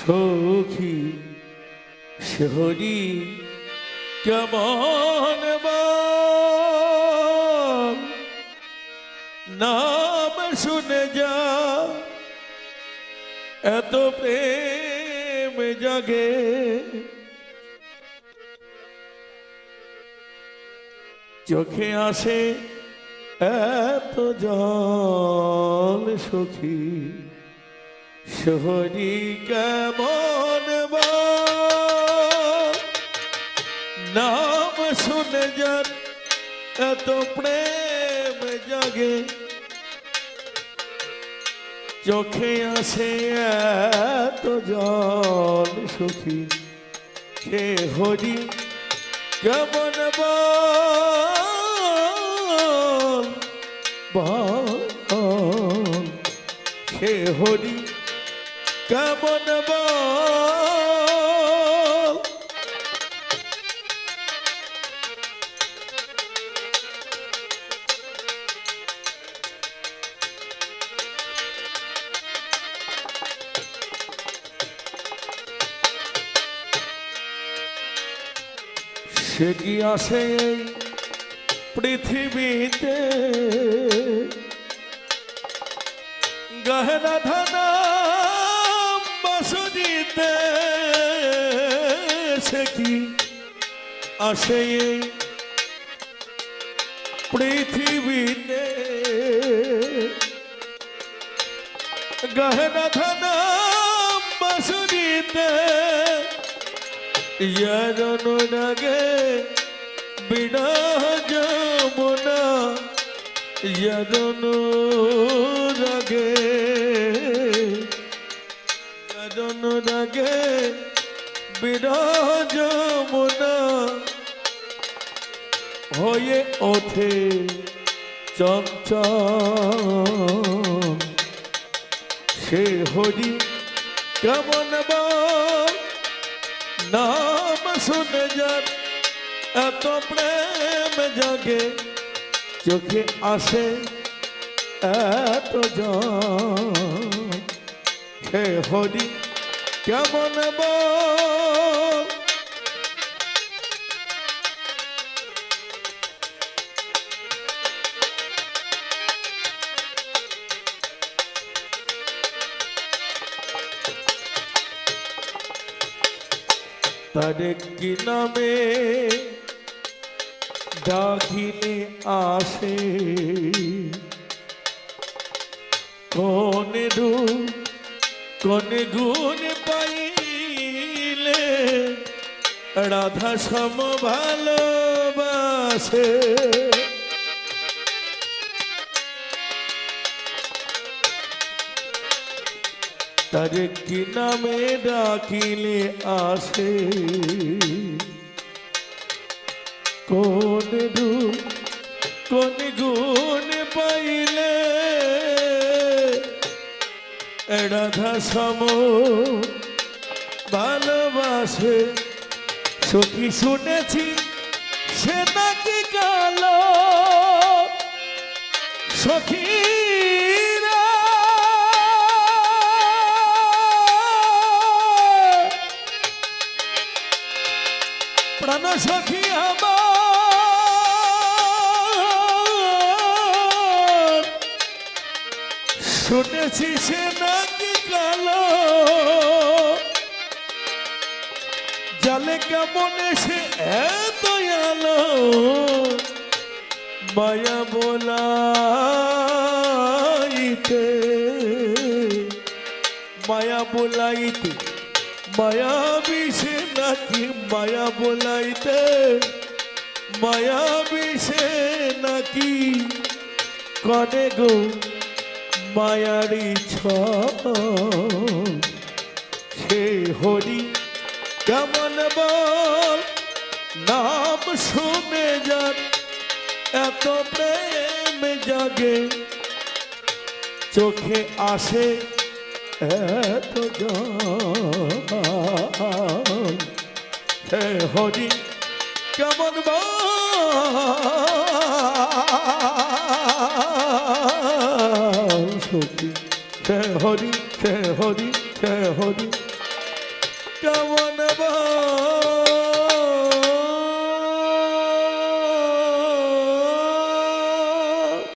সখী শহরি কেমন? নাম শুনে যা এত প্রেম জাগে চোখে আসে এত জল সখী শহরি কেমন নাম শুনে যান এত প্রেম জাগে। চোখে আসে এত জল সখী। সে হরি কেমন বল সে হরি কেমন সে কি আসে পৃথিবীতে? গহনা ধনা দেশে কি আসে পৃথিবীতে? গহনা ধনা বাসুরিতে ইয়ারন নাগে বিনা যমুনা ইয়ারন নাগে হয়ে ওঠে চঞ্চল সে হরি কেমন নাম শুনে যান এত প্রেম জাগে, চোখে আসে এত হে হরি কেমন বল তারে কি নামে? ডাকিলে আসে। কনে দু কনে গুণ পাইলে রাধা সম ভালোবাসে। তারে কি নামে ডাকিলে আসে? কোন রূপ কোন গুণ পাইলে? রাধা সম ভালোবাসে, সখী শুনেছি, সে নাকি কালো? সখীরা প্রাণ সখী আমার। শুনেছি সে নাকি কালো। জালে কেমন সে এত আলো। মায়া বোলাইতে মায়া বোলাইতে, মায়া বিষে নাকি মায়া বোলাইতে? মায়া বিষে নাকি? কনে গো মায়ারি ছ হরি কেমন বল? নাম শুনে যান এত প্রেম জাগে। চোখে আসে এত জল। হে হরি কেমন সখী হে হরি হে হরি হে হরি কেমন বল